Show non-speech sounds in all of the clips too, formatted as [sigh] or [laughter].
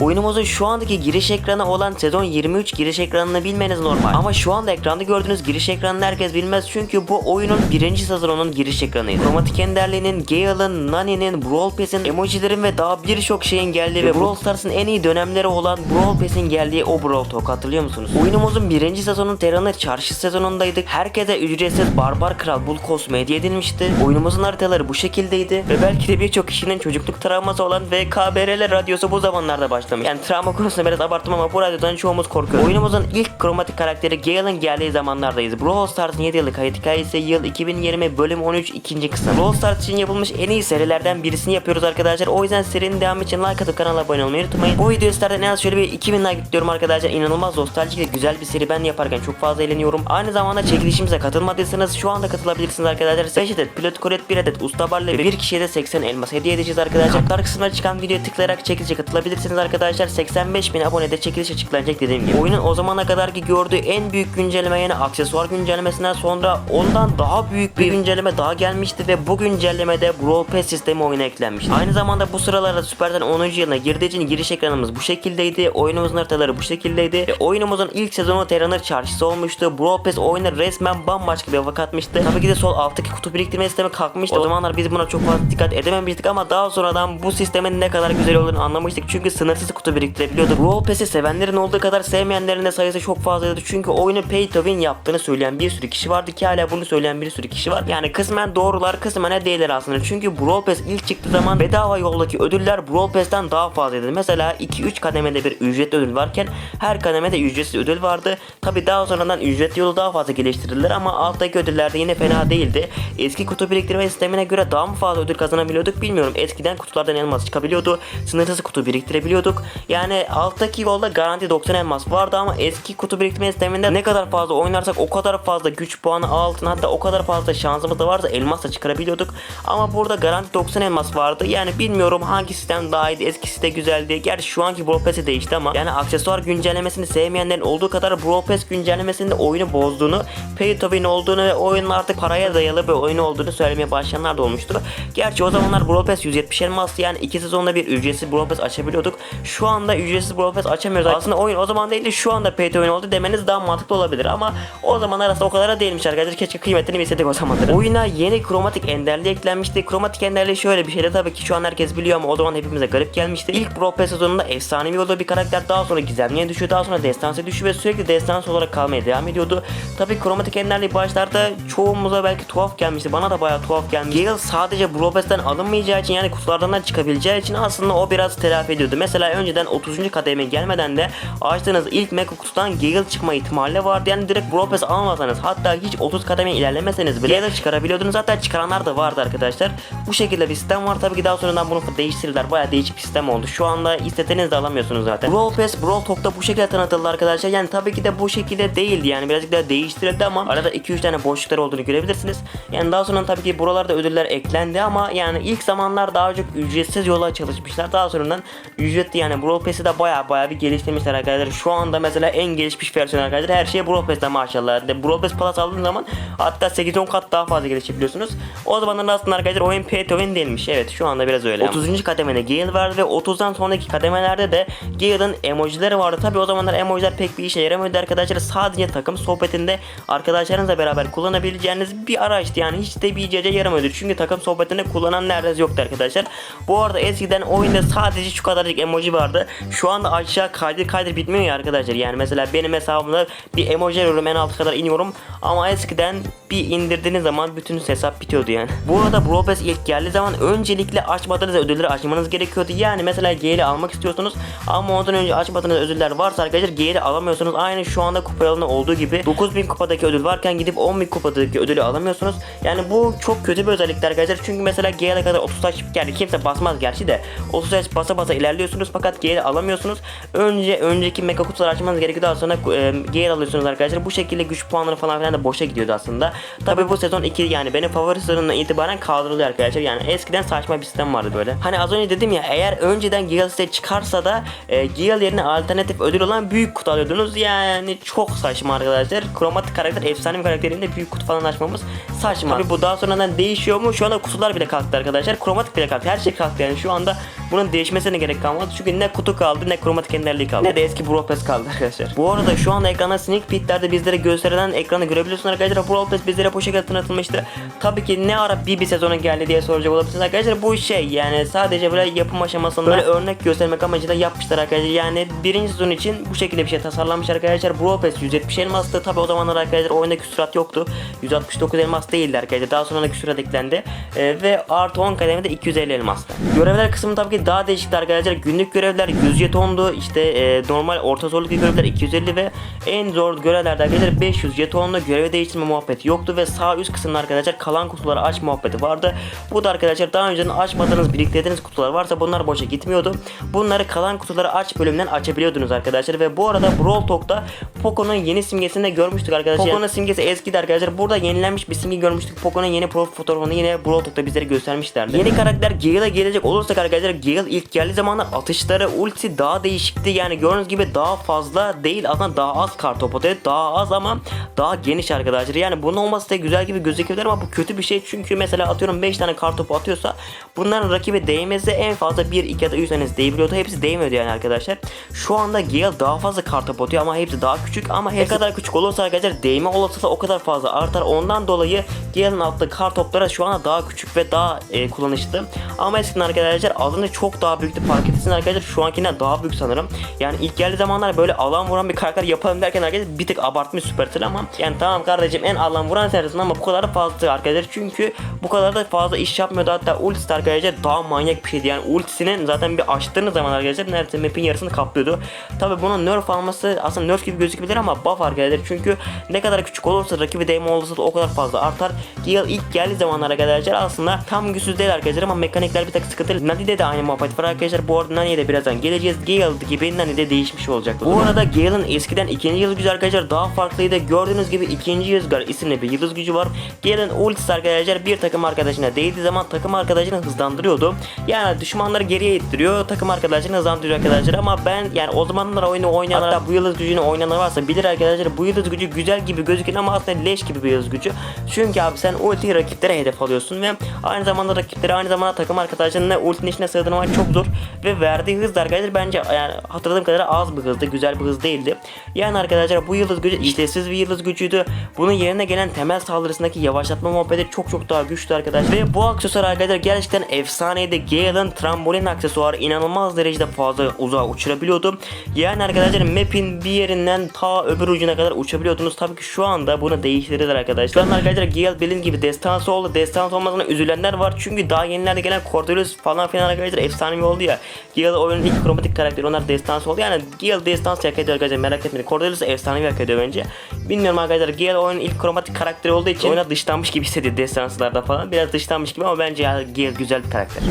Oyunumuzun şu andaki giriş ekranı olan sezon 23 giriş ekranını bilmeniz normal. Ama şu anda ekranda gördüğünüz giriş ekranını herkes bilmez çünkü bu oyunun birinci sezonunun giriş ekranıydı. Chromatic Enderli'nin, Gale'ın, Nani'nin, Brawl Pass'in, emojilerin ve daha birçok şeyin geldiği ve Brawl Stars'ın en iyi dönemleri olan Brawl Pass'in geldiği o Brawl Talk hatırlıyor musunuz? Oyunumuzun birinci sezonun Terran'ı çarşı sezonundaydık. Herkese ücretsiz Barbar Kral Bull kostümü hediye edilmişti. Oyunumuzun haritaları bu şekildeydi ve belki de birçok kişinin çocukluk travması olan VKBRL radyosu bu zamanlarda başlamış. Yani travma konusunda biraz abarttım ama bu radyodan çoğumuz korkuyor. Oyunumuzun ilk kromatik karakteri Gale'ın geldiği zamanlardayız. Brawl Stars'ın 7 yıllık hayat hikayesi yıl 2020 bölüm 13 ikinci kısım. Brawl Stars için yapılmış en iyi serilerden birisini yapıyoruz arkadaşlar. O yüzden serinin devamı için like atıp kanala abone olmayı unutmayın. Bu video isterden en az şöyle bir 2000 like bekliyorum arkadaşlar. İnanılmaz nostaljik ve güzel bir seri ben yaparken çok fazla eğleniyorum. Aynı zamanda çekilişimize katılmadıysanız şu anda katılabilirsiniz arkadaşlar. 5 adet pilot kolet 1 adet usta barlı ve bir kişiye de 80 elmas hediye edeceğiz arkadaşlar. Kartlar kısmına çıkan videoya tıklayarak çekilişe katılabilirsiniz arkadaşlar. 85 bin abonede çekiliş açıklanacak dediğim gibi. Oyunun o zamana kadarki gördüğü en büyük güncelleme yani aksesuar güncellemesinden sonra ondan daha büyük bir güncelleme daha gelmişti ve bu güncellemede Brawl Pass sistemi oyuna eklenmişti. Aynı zamanda bu sıralarda Supercell 10. yılına girdiği için giriş ekranımız bu şekildeydi. Oyunumuzun haritaları bu şekildeydi. Ve oyunumuzun ilk sezonu Terranır çarşısı olmuştu. Brawl Pass oyuna resmen bambaşka bir hava katmıştı. Tabii ki de sol alttaki kutu biriktirme sistemi kalkmıştı. O zamanlar biz buna çok fazla dikkat edememiştik ama daha sonradan bu sistemin ne kadar güzel olduğunu anlamıştık. Çünkü sınırsız kutu biriktirebiliyorduk. Brawl Pass'i sevenlerin olduğu kadar sevmeyenlerin de sayısı çok fazlaydı. Çünkü oyunu pay to win yaptığını söyleyen bir sürü kişi vardı ki hala bunu söyleyen bir sürü kişi var. Yani kısmen doğrular kısmen de değiller aslında. Çünkü Brawl Pass ilk çıktığı zaman bedava yoldaki ödüller Brawl Pass'ten daha fazlaydı. Mesela 2-3 kademede bir ücretli ödül varken her kademede ücretsiz ödül vardı. Tabi daha sonradan ücretli yolu daha fazla geliştirdiler ama alttaki ödüller de yine fena değildi. Eski kutu biriktirme sistemine göre daha mı fazla ödül kazanabiliyorduk bilmiyorum. Eskiden kutulardan elmas çıkabiliyordu. Sınırsız kutu biriktirebiliyorduk. Yani alttaki yolda garanti 90 elmas vardı ama eski kutu biriktirme sisteminde ne kadar fazla oynarsak o kadar fazla güç puanı altın hatta o kadar fazla şansımız da varsa elmas da çıkarabiliyorduk. Ama burada garanti 90 elmas vardı. Yani bilmiyorum hangi sistem daha iyiydi. Eskisi de güzeldi. Gerçi şu anki Brawl Pass'i değişti ama yani aksesuar güncellemesini sevmeyenlerin olduğu kadar Brawl Pass güncellemesinde oyunu bozduğunu, pay to win olduğunu ve oyunun artık paraya dayalı bir oyun olduğunu söylemeye başlayanlar da olmuştu. Gerçi o zamanlar Brawl Pass 170 elmas yani iki sezonda bir ücretsiz Brawl Pass açabiliyorduk. Şu anda ücretsiz Brawl Pass açamıyoruz. Aslında oyun o zaman değil de şu anda pay to win oldu demeniz daha mantıklı olabilir ama o zamanlar aslında o kadar da değilmiş arkadaşlar. Keşke kıymetini bilseydik o zamanları. Oyuna yeni kromatik enderli eklenmişti. Kromatik enderli şöyle bir şeydi tabii ki şu an herkes biliyor ama o zaman hepimize garip gelmişti. İlk Brawl Pass sezonunda efsanevi olduğu bir karakter daha sonra gizemliğe düşüyor. Daha sonra destansı düşüyor ve sürekli destansı olarak kalmaya devam ediyordu. Tabii kromatik enderli başlarda çoğumuza belki tuhaf gelmişti. Bana da bayağı tuhaf gelmişti. Gale sadece Brawl Pass'ten alınmayacağı için yani kutulardan da çıkabileceği için aslında o biraz telafi ediyordu. Mesela önceden 30. kademe gelmeden de açtığınız ilk mega kutudan Gale çıkma ihtimali vardı. Yani direkt Brawl Pass almasanız hatta hiç 30 kademe ilerlemeseniz bile Gale çıkarabiliyordunuz. Hatta çıkaranlar da vardı arkadaşlar. Bu şekilde bir sistem var. Tabii ki daha sonradan bunu değiştirdiler. Bayağı değişik bir sistem oldu. Şu anda istediğiniz de alamıyorsunuz zaten. Brawl Pass Brawl Talk'ta bu şekilde tanıtıldı arkadaşlar. Yani tabii ki de bu şekilde değildi. Yani birazcık daha değiştirildi ama arada 2-3 tane boşluklar olduğunu görebilirsiniz. Yani daha sonra tabii ki buralarda ödüller eklendi ama yani ilk zamanlar daha çok ücretsiz yola çalışmışlar. Daha sonradan ücretli yani Brawl Pass'i de bayağı bayağı bir geliştirmişler arkadaşlar. Şu anda mesela en gelişmiş versiyon arkadaşlar. Her şey Brawl Pass'te maşallah. De Brawl Pass Plus aldığınız zaman hatta 8-10 kat daha fazla gelişebiliyorsunuz. O zamanlar aslında arkadaşlar oyun pay to win değilmiş. Evet şu anda biraz öyle. 30. kademede Gale vardı ve 30'dan sonraki kademelerde de Gale'ın emojileri vardı. Tabi o zamanlar emojiler pek bir işe yaramıyordu arkadaşlar. Sadece takım sohbetinde arkadaşlarınızla beraber kullanabileceğiniz bir araçtı. Yani hiç de bir icaca yaramıyordu. Çünkü takım sohbetinde kullanan neredeyse yoktu arkadaşlar. Bu arada eskiden oyunda sadece şu kadarcık emoji vardı. Şu anda aşağı kaydır kaydır bitmiyor ya arkadaşlar. Yani mesela benim hesabımda bir emoji arıyorum en alta kadar iniyorum. Ama eskiden bir indirdiğiniz zaman bütün hesap bitiyordu yani. Bu arada Brawl ilk geldiği zaman öncelikle açmadığınız ödülleri açmanız gerekiyordu. Yani mesela G'li almak istiyorsunuz ama ondan önce açmadığınız ödüller varsa arkadaşlar G'li alamıyorsunuz. Aynı şu anda kupa yolunda olduğu gibi 9000 kupadaki ödül varken gidip 10.000 kupadaki ödülü alamıyorsunuz. Yani bu çok kötü bir özellik arkadaşlar. Çünkü mesela G'ye kadar 30 taş geldi. Kimse basmaz gerçi de 30 taş basa basa ilerliyorsunuz fakat G'li alamıyorsunuz. Önce önceki mega kutuları açmanız gerekiyor. Daha sonra e, G'li alıyorsunuz arkadaşlar. Bu şekilde güç puanları falan filan da boşa gidiyordu aslında. Tabi bu sezon 2 yani benim favori sezonundan itibaren kaldırılıyor arkadaşlar. Yani eskiden saçma bir sistem vardı böyle. Hani az önce dedim ya eğer önceden Gale size çıkarsa da e, Gale yerine alternatif ödül olan büyük kutu alıyordunuz. Yani çok saçma arkadaşlar. Kromatik karakter efsane bir karakterinde büyük kutu falan açmamız saçma. Tabi bu daha sonradan değişiyor mu? Şu anda kutular bile kalktı arkadaşlar. Kromatik bile kalktı. Her şey kalktı yani şu anda bunun değişmesine gerek kalmadı. Çünkü ne kutu kaldı ne kromatik enderliği kaldı. Ne de eski Brawl kaldı arkadaşlar. Bu arada şu anda ekranda sneak peeklerde bizlere gösterilen ekranı görebiliyorsunuz arkadaşlar. Brawl Pass bizlere bu şekilde tanıtılmıştı. Tabii ki ne ara bir bir sezona geldi diye soracak olabilirsiniz arkadaşlar. Bu şey yani sadece böyle yapım aşamasında böyle örnek göstermek amacıyla yapmışlar arkadaşlar. Yani birinci sezon için bu şekilde bir şey tasarlanmış arkadaşlar. Brawl Pass 170 elmastı. Tabii o zamanlar arkadaşlar oyunda küsurat yoktu. 169 elmas değildi arkadaşlar. Daha sonra küsurat eklendi. Ee, ve artı 10 kademede 250 elmastı. Görevler kısmı tabii ki daha değişikti arkadaşlar. Günlük görevler 100 jetondu. İşte e, normal orta zorluk görevler 250 ve en zor görevlerde arkadaşlar 500 jetonlu görev değiştirme muhabbeti yoktu ve sağ üst kısımda arkadaşlar kalan kutuları aç muhabbeti vardı. Bu da arkadaşlar daha önceden açmadığınız biriktirdiğiniz kutular varsa bunlar boşa gitmiyordu. Bunları kalan kutuları aç bölümünden açabiliyordunuz arkadaşlar ve bu arada Brawl Talk'ta Poco'nun yeni simgesini de görmüştük arkadaşlar. Poco'nun simgesi eskidi arkadaşlar. Burada yenilenmiş bir simge görmüştük. Poco'nun yeni profil fotoğrafını yine Brawl Talk'ta bizlere göstermişlerdi. Yeni karakter Gale'a gelecek olursak arkadaşlar Gale ilk geldiği zamanlar atışları ulti daha değişikti. Yani gördüğünüz gibi daha fazla değil aslında daha az kartop atıyor. Daha az ama daha geniş arkadaşlar. Yani bunun olması da güzel gibi gözükebilir ama bu kötü bir şey. Çünkü mesela atıyorum 5 tane kartopu atıyorsa bunların rakibi değmesi en fazla 1 2 ya da 3 tanesi değebiliyordu. Hepsi değmiyordu yani arkadaşlar. Şu anda Gale daha fazla kartop atıyor ama hepsi daha küçük ama ne kadar küçük olursa arkadaşlar değme olasılığı o kadar fazla artar. Ondan dolayı Gale'ın attığı kartopları şu anda daha küçük ve daha e, kullanışlı. Ama eskiden arkadaşlar adını çok daha büyüktü. Fark etsin arkadaşlar şu ankinden daha büyük sanırım. Yani ilk geldiği zamanlar böyle alan vuran bir karakter yapalım derken arkadaşlar bir tık abartmış Supercell ama yani tamam kardeşim en alan vuran sensin ama bu kadar da fazla arkadaşlar. Çünkü bu kadar da fazla iş yapmıyordu. Hatta ultisi arkadaşlar daha manyak bir şeydi. Yani ultisinin zaten bir açtığınız zaman arkadaşlar neredeyse map'in yarısını kaplıyordu. Tabi bunun nerf alması aslında nerf gibi gözükebilir ama buff arkadaşlar. Çünkü ne kadar küçük olursa rakibi değme olasılığı o kadar fazla artar. Gale ilk geldiği zamanlar arkadaşlar aslında tam güçsüz değil arkadaşlar ama mekanikler bir tık sıkıntılı. Nani'de de aynı muhabbet var arkadaşlar. Bu arada Nani'ye de birazdan geleceğiz. Gale gibi Nani de değişmiş olacak. Bu arada Gale'ın eskiden ikinci yıldız gücü arkadaşlar daha farklıydı. Gördüğünüz gibi ikinci Rüzgar isimli bir yıldız gücü var. Gale'ın ultisi arkadaşlar bir takım arkadaşına değdiği zaman takım arkadaşını hızlandırıyordu. Yani düşmanları geriye ittiriyor. Takım arkadaşını hızlandırıyor arkadaşlar ama ben yani o zamanlar oyunu oynayanlar hatta bu yıldız gücünü oynayanlar varsa bilir arkadaşlar bu yıldız gücü güzel gibi gözüküyor ama aslında leş gibi bir yıldız gücü. Çünkü abi sen ultiyi rakiplere hedef alıyorsun ve aynı zamanda rakipleri aynı zamanda takım arkadaşlarına ultinin içine sığdırmak çok zor ve verdiği hız da arkadaşlar bence yani hatırladığım kadarıyla az bir hızdı. Güzel bir hız değildi. Yani arkadaşlar bu yıldız gücü işlevsiz bir yıldız gücüydü. Bunun yerine gelen temel saldırısındaki yavaşlatma muhabbeti çok çok daha güçlü arkadaşlar. Ve bu aksesuar arkadaşlar gerçekten efsaneydi. Gale'ın trambolin aksesuarı inanılmaz derecede fazla uzağa uçurabiliyordu. Yani arkadaşlar map'in bir yerinden ta öbür ucuna kadar uçabiliyordunuz. Tabii ki şu anda bunu değiştirdiler arkadaşlar. Şu an arkadaşlar Gale bildiğin gibi destansı oldu. Destansı olmasına üzülenler var. Çünkü daha yenilerde gelen Cordelius falan filan arkadaşlar efsanevi oldu ya. Gale oyunun ilk kromatik karakteri onlar destansı oldu. Yani Gale destansı hak ediyor arkadaşlar merak etmeyin. Cordelius efsanevi hak ediyor bence. Bilmiyorum arkadaşlar Gale oyunun ilk kromatik karakteri olduğu için oyuna dışlanmış gibi hissediyor destanslarda falan. Biraz dışlanmış gibi ama bence yani Gale güzel bir karakter.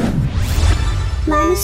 My.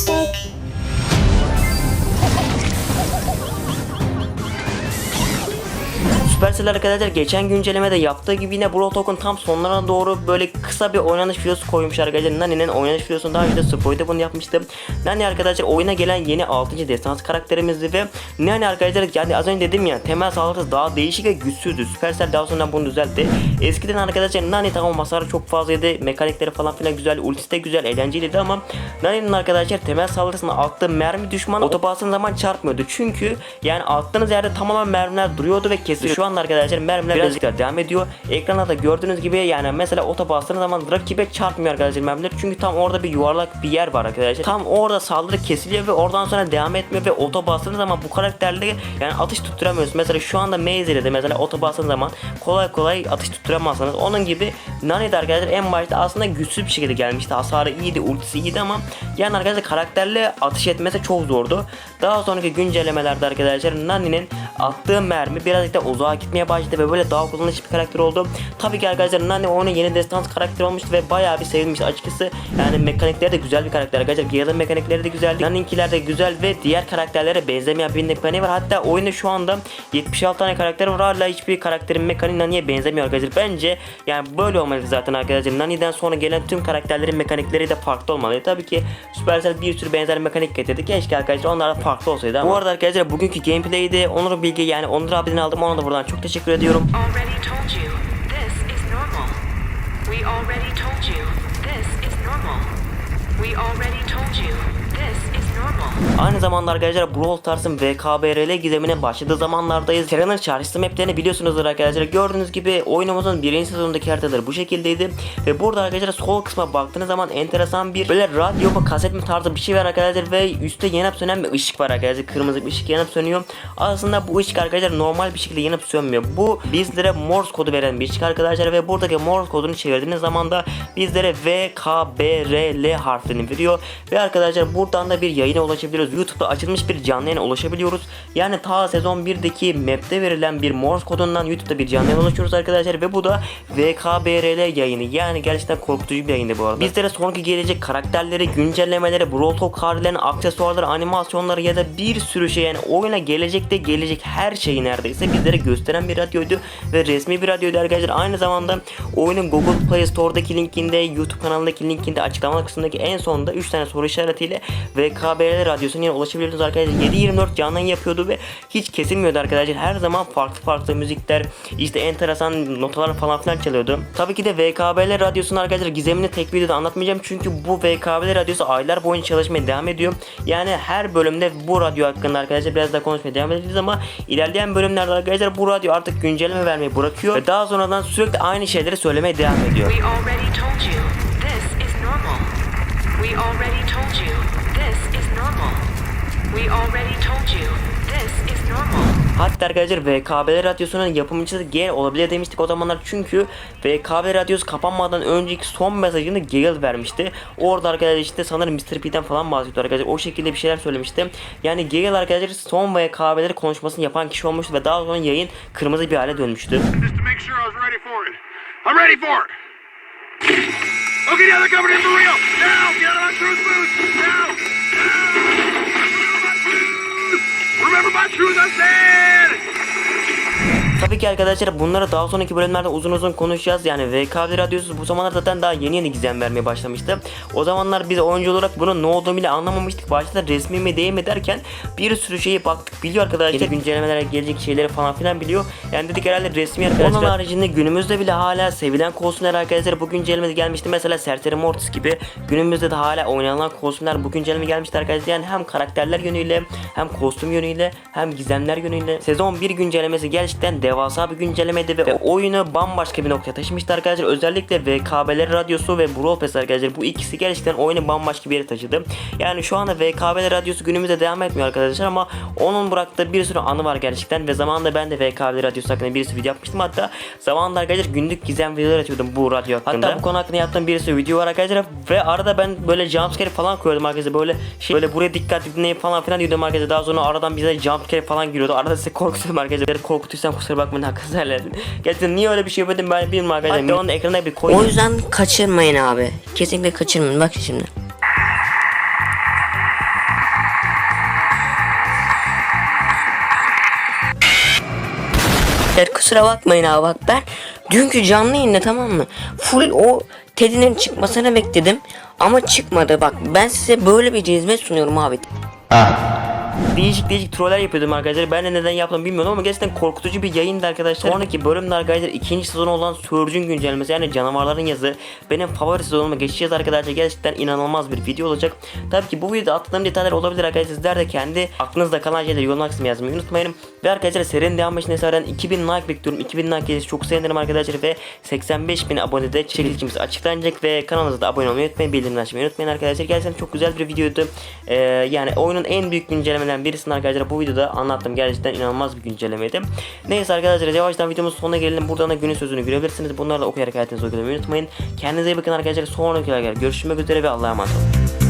Supercell arkadaşlar geçen güncellemede yaptığı gibi yine Brawl Talk'un tam sonlarına doğru böyle kısa bir oynanış videosu koymuş arkadaşlar. Nani'nin oynanış videosunu daha önce Spoiler'da bunu yapmıştım. Nani arkadaşlar oyuna gelen yeni 6. destans karakterimizdi ve Nani arkadaşlar yani az önce dedim ya temel saldırısı daha değişik ve güçsüzdü. Supercell daha sonra bunu düzeltti. Eskiden arkadaşlar Nani tamam hasarı çok fazlaydı. Mekanikleri falan filan güzel. Ultisi de güzel. Eğlenceliydi ama Nani'nin arkadaşlar temel saldırısına attığı mermi düşman otobasın zaman çarpmıyordu. Çünkü yani attığınız yerde tamamen mermiler duruyordu ve kesiliyor. Şu anda arkadaşlar mermiler birazcık daha devam ediyor. Ekranda da gördüğünüz gibi yani mesela oto bastığınız zaman rakibe çarpmıyor arkadaşlar mermiler. Çünkü tam orada bir yuvarlak bir yer var arkadaşlar. Tam orada saldırı kesiliyor ve oradan sonra devam etmiyor ve oto bastığınız zaman bu karakterle yani atış tutturamıyorsunuz. Mesela şu anda Maze'de de mesela oto bastığınız zaman kolay kolay atış tutturamazsınız. Onun gibi Nani de arkadaşlar en başta aslında güçsüz bir şekilde gelmişti. Hasarı iyiydi, ultisi iyiydi ama yani arkadaşlar karakterle atış etmesi çok zordu. Daha sonraki güncellemelerde arkadaşlar Nani'nin attığı mermi birazcık da uzağa gitmeye başladı ve böyle daha kullanışlı bir karakter oldu. Tabii ki arkadaşlar Nani onun yeni destans karakteri olmuştu ve bayağı bir sevilmişti açıkçası. Yani mekanikleri de güzel bir karakter arkadaşlar. Gale'ın mekanikleri de güzeldi. Nani'ninkiler de güzel ve diğer karakterlere benzemeyen bir mekaniği var. Hatta oyunda şu anda 76 tane karakter var. Hala hiçbir karakterin mekaniği Nani'ye benzemiyor arkadaşlar. Bence yani böyle olmalı zaten arkadaşlar. Nani'den sonra gelen tüm karakterlerin mekanikleri de farklı olmalı. Tabii ki Supercell bir sürü benzer mekanik getirdi. Keşke arkadaşlar onlar da farklı olsaydı ama. Bu arada arkadaşlar bugünkü gameplay'de Onur Bilgi yani Onur abiden aldım. Ona da buradan çok teşekkür ediyorum. We already told you this is Aynı zamanda arkadaşlar Brawl Stars'ın VKBRL gizemine başladığı zamanlardayız. Sera'nın çarşısı maplerini biliyorsunuzdur arkadaşlar. Gördüğünüz gibi oyunumuzun birinci sezonundaki haritaları bu şekildeydi. Ve burada arkadaşlar sol kısma baktığınız zaman enteresan bir böyle radyo mu kaset mi tarzı bir şey var arkadaşlar. Ve üstte yanıp sönen bir ışık var arkadaşlar. Kırmızı bir ışık yanıp sönüyor. Aslında bu ışık arkadaşlar normal bir şekilde yanıp sönmüyor. Bu bizlere Morse kodu veren bir ışık arkadaşlar. Ve buradaki Morse kodunu çevirdiğiniz zaman da bizlere VKBRL harflerini veriyor. Ve arkadaşlar buradan da bir yayına ulaşabiliyoruz. YouTube'da açılmış bir canlı yayına ulaşabiliyoruz. Yani ta sezon 1'deki map'te verilen bir Morse kodundan YouTube'da bir canlı yayına ulaşıyoruz arkadaşlar. Ve bu da VKBRL yayını. Yani gerçekten korkutucu bir yayındı bu arada. Bizlere sonraki gelecek karakterleri, güncellemeleri, Brawl Talk kartlarını, aksesuarları, animasyonları ya da bir sürü şey yani oyuna gelecekte gelecek her şeyi neredeyse bizlere gösteren bir radyoydu ve resmi bir radyoydu arkadaşlar. Aynı zamanda oyunun Google Play Store'daki linkinde, YouTube kanalındaki linkinde, açıklama kısmındaki en sonunda 3 tane soru işaretiyle VKBL radyosuna yine ulaşabiliyorsunuz arkadaşlar. 7-24 canlı yapıyordu ve hiç kesilmiyordu arkadaşlar. Her zaman farklı farklı müzikler, işte enteresan notalar falan filan çalıyordu. Tabii ki de VKBL radyosunu arkadaşlar gizemini tek videoda anlatmayacağım çünkü bu VKBL radyosu aylar boyunca çalışmaya devam ediyor. Yani her bölümde bu radyo hakkında arkadaşlar biraz daha konuşmaya devam edeceğiz ama ilerleyen bölümlerde arkadaşlar bu radyo artık güncelleme vermeyi bırakıyor ve daha sonradan sürekli aynı şeyleri söylemeye devam ediyor. We already told you this is normal. We already told you this is normal. We already told you this is normal. Hatta arkadaşlar VKB radyosunun yapımcısı Gale olabilir demiştik o zamanlar çünkü VKB radyosu kapanmadan önceki son mesajını Gale vermişti. Orada arkadaşlar işte sanırım Mr. P'den falan bahsediyordu arkadaşlar. O şekilde bir şeyler söylemişti. Yani Gale arkadaşlar son VKB'leri konuşmasını yapan kişi olmuştu ve daha sonra yayın kırmızı bir hale dönmüştü. just to make sure I was ready for it. I'm ready for it. Okay, now they're other in for real! Now! Get out of my truth booth! Now! now. Remember my truth! Remember my truth, I said! Tabii ki arkadaşlar bunları daha sonraki bölümlerde uzun uzun konuşacağız. Yani VKB radyosu bu zamanlar zaten daha yeni yeni gizem vermeye başlamıştı. O zamanlar biz oyuncu olarak bunun ne olduğunu bile anlamamıştık. Başta resmi mi değil mi derken bir sürü şeyi baktık biliyor arkadaşlar. Yeni güncellemelere gelecek şeyleri falan filan biliyor. Yani dedik herhalde resmi arkadaşlar. Onun haricinde günümüzde bile hala sevilen kostümler arkadaşlar bu güncelleme gelmişti. Mesela Serseri Mortis gibi günümüzde de hala oynanılan kostümler bu güncelleme gelmişti arkadaşlar. Yani hem karakterler yönüyle hem kostüm yönüyle hem gizemler yönüyle. Sezon 1 güncellemesi gerçekten devasa bir güncellemeydi ve, oyunu bambaşka bir noktaya taşımıştı arkadaşlar. Özellikle VKB'ler radyosu ve Brawl Pass arkadaşlar bu ikisi gerçekten oyunu bambaşka bir yere taşıdı. Yani şu anda VKB'ler radyosu günümüzde devam etmiyor arkadaşlar ama onun bıraktığı bir sürü anı var gerçekten ve zamanında ben de VKB'ler radyosu hakkında bir sürü video yapmıştım. Hatta zamanında arkadaşlar günlük gizem videolar atıyordum bu radyo hakkında. Hatta bu konu hakkında yaptığım bir sürü video var arkadaşlar ve arada ben böyle jumpscare falan koyuyordum arkadaşlar böyle şey böyle buraya dikkat dinleyin falan filan diyordum arkadaşlar. Daha sonra aradan bize jumpscare falan giriyordu. Arada size korkutuyordum arkadaşlar. Korkutuysam kusura bakmayın hakkınızı helal [laughs] edin. Gerçekten niye öyle bir şey yapıyordum ben bilmiyorum arkadaşlar. Hatta onu da ekrana bir koyayım. O yüzden kaçırmayın abi. Kesinlikle kaçırmayın. Bak şimdi. Evet, kusura bakmayın abi bak ben dünkü canlı yayında tamam mı? Full o Teddy'nin çıkmasını bekledim ama çıkmadı bak ben size böyle bir hizmet sunuyorum abi. Değişik değişik troller yapıyordum arkadaşlar. Ben de neden yaptım bilmiyorum ama gerçekten korkutucu bir yayındı arkadaşlar. Sonraki bölümde arkadaşlar ikinci sezon olan Surge'ün güncellemesi yani canavarların yazı benim favori sezonuma geçeceğiz arkadaşlar. Gerçekten inanılmaz bir video olacak. Tabii ki bu videoda atladığım detaylar olabilir arkadaşlar. Sizler de kendi aklınızda kalan şeyleri yorumlar kısmına yazmayı unutmayın. Ve arkadaşlar serinin devam için hesabından 2000 like bekliyorum. 2000 like gelirse çok sevinirim arkadaşlar ve 85 bin abonede çekilişimiz açıklanacak ve kanalımıza da abone olmayı unutmayın. Bildirimleri açmayı unutmayın arkadaşlar. Gerçekten çok güzel bir videoydu. Ee, yani oyunun en büyük güncellemelerinden birisini arkadaşlar bu videoda anlattım. Gerçekten inanılmaz bir güncellemeydi. Neyse arkadaşlar yavaştan videomuzun sonuna gelelim. Buradan da günün sözünü görebilirsiniz. Bunları da okuyarak hayatınızı uygulamayı unutmayın. Kendinize iyi bakın arkadaşlar. Sonraki görüşmek üzere ve Allah'a emanet olun.